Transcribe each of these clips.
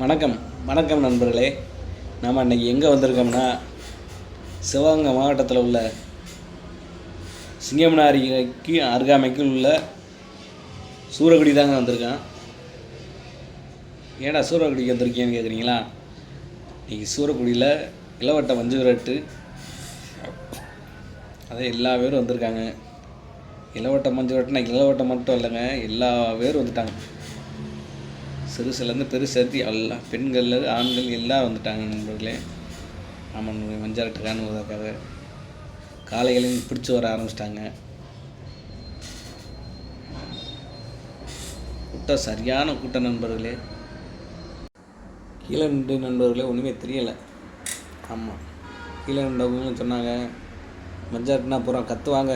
வணக்கம். வணக்கம் நண்பர்களே. நாம் அன்றைக்கி எங்கே வந்திருக்கோம்னா சிவகங்கை மாவட்டத்தில் உள்ள சிங்கமனாரிக்கு அருகாமைக்கு உள்ள சூரக்குடி தாங்க வந்திருக்கேன். ஏடா சூரக்குடிக்கு வந்திருக்கேன்னு கேட்குறீங்களா இன்றைக்கி சூரக்குடியில் இளவட்ட மஞ்சு விரட்டு அதே எல்லா பேரும் வந்திருக்காங்க. இளவட்ட மஞ்சு விரட்டுனா இளவட்டம் மட்டும் இல்லைங்க எல்லா பேரும் வந்துட்டாங்க. சிறுசுலேருந்து பெருசேர்த்தி எல்லாம் பெண்கள் ஆண்கள் எல்லாம் வந்துட்டாங்க நண்பர்களே. ஆமாம் மஞ்சாரட்டு காணுவதற்காக காளைகளையும் பிடிச்சி வர ஆரம்பிச்சிட்டாங்க. கூட்டம் சரியான கூட்டம் நண்பர்களே. கீழே நின்று நண்பர்களே ஒன்றுமே தெரியலை. ஆமாம் கீழே நின்றவங்களும் சொன்னாங்க மஞ்சாட்டுனா பூரா கத்துவாங்க.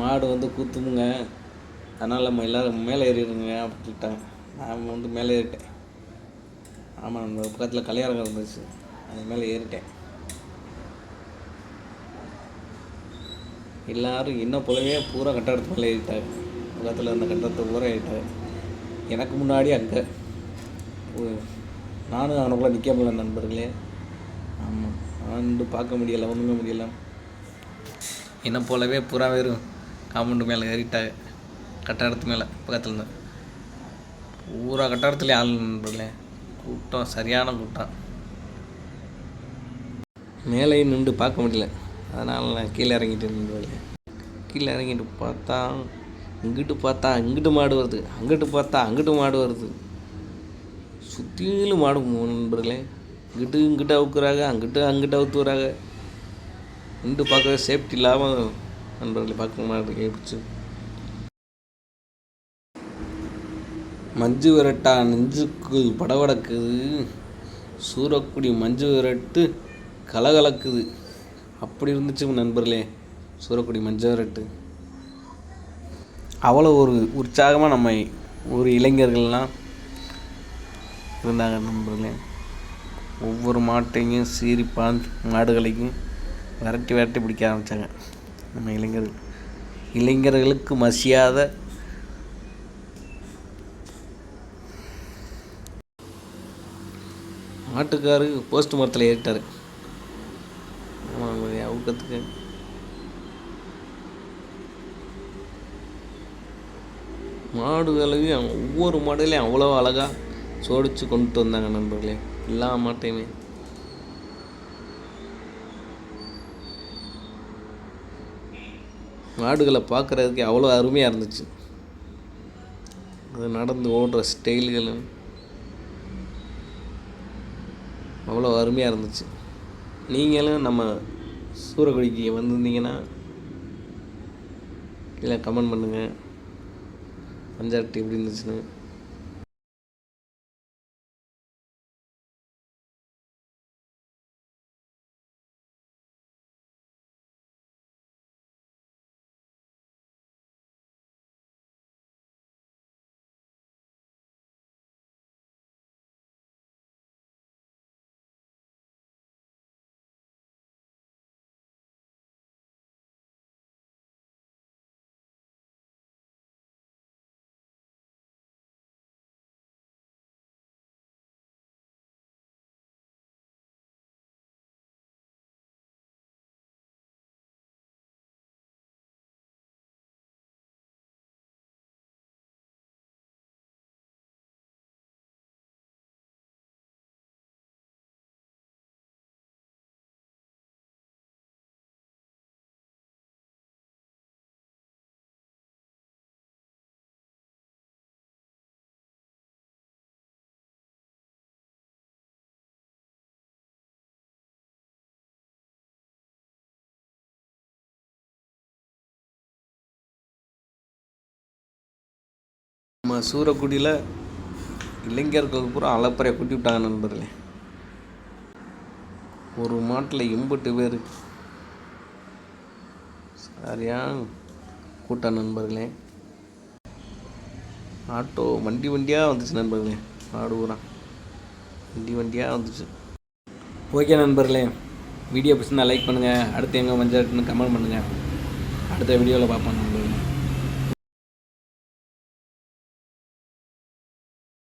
மாடு வந்து கூத்துமுங்க. அதனால் நம்ம எல்லோரும் மேலே ஏறிடுங்க அப்படின்ட்டாங்க. நான் வந்து மேலே ஏறிட்டேன். ஆமாம் நம்ம பக்கத்தில் கல்யாணம் இருந்துச்சு. அது மேலே ஏறிட்டேன். எல்லாரும் என்ன போலவே பூரா கட்டடத்து மேலே ஏறிட்டாங்க. பக்கத்தில் இருந்த கட்டடத்தை பூரா ஏறிட்டாங்க எனக்கு முன்னாடி அங்கே நானும் அவனுக்குள்ளே நிற்க முடியல நண்பர்களே. ஆமாம் ஆண்டு பார்க்க முடியலை ஒன்றுமே முடியலை. என்ன போலவே பூரா வெறும் காம்பவுண்டு மேலே ஏறிட்டாங்க. கட்டடத்து மேலே பக்கத்தில் இருந்தேன் பூரா கட்டடத்துலேயே ஆள் நண்பர்களே கூட்டம் சரியான கூட்டம். மேலேயும் நின்று பார்க்க முடியல. அதனால் நான் கீழே இறங்கிட்டு நண்பர்களே கீழே இறங்கிட்டு பார்த்தா இங்கிட்டு பார்த்தா இங்கிட்டு மாடு வருது. அங்கிட்டு பார்த்தா அங்கிட்டு மாடு வருது. சுற்றிலும் மாடு நண்பர்களே இங்கிட்டு இங்கிட்ட அவுக்குறாங்க. அங்கிட்டு அங்கிட்ட அவுத்துறாங்க. நின்று பார்க்கவே சேஃப்டி இல்லாமல் நண்பர்களை பார்க்க மாட்டேன் பிடிச்சி மஞ்சு விரட்டா நெஞ்சுக்கு படபடக்குது சூறக்குடி மஞ்சு விரட்டு கலகலக்குது. அப்படி இருந்துச்சு நண்பர்களே சூறக்குடி மஞ்சு விரட்டு. அவ்வளோ ஒரு உற்சாகமாக நம்ம ஒரு இளைஞர்கள்லாம் இருந்தாங்க நண்பர்களே. ஒவ்வொரு மாட்டையும் சீறி பாஞ்சு மாடுகளையும் விரட்டி விரட்டி பிடிக்க ஆரம்பித்தாங்க நம்ம இளைஞர்கள். இளைஞர்களுக்கு மசியாத ஆட்டுக்காரு போஸ்ட் மரத்தில் ஏறிட்டார். ஆமாம் அவுக்கத்துக்கு மாடுகளையும் ஒவ்வொரு மாடுகளையும் அவ்வளோ அழகாக சோடிச்சு கொண்டுட்டு வந்தாங்க நண்பர்களே. எல்லா மாட்டையுமே. மாடுகளை பார்க்குறதுக்கு அவ்வளோ அருமையாக இருந்துச்சு. அது நடந்து ஓடுற ஸ்டைல்களும் அவ்வளோ அருமையாக இருந்துச்சு. நீங்களும் நம்ம சூரக்குடிக்கு வந்திருந்தீங்கன்னா இல்லை கமெண்ட் பண்ணுங்கள் பஞ்சாயத்து எப்படி இருந்துச்சுன்னு. சூரக்குடியில் இளைஞர்கள் பூரா அலப்பறையை கூட்டி விட்டாங்க நண்பர்களே. ஒரு மாட்டில் எண்பட்டு பேர். சரியா? கூட்டம் நண்பர்களே. ஆட்டோ வண்டி வண்டியாக வந்துச்சு நண்பர்களே. ஆடு பூரா வண்டி வண்டியாக வந்துச்சு. ஓகே நண்பர்களே. வீடியோ பிடிச்சிருந்தா லைக் பண்ணுங்கள் அடுத்து எங்கே மஞ்சள் கமெண்ட் பண்ணுங்கள் அடுத்த வீடியோவில் பார்ப்போம்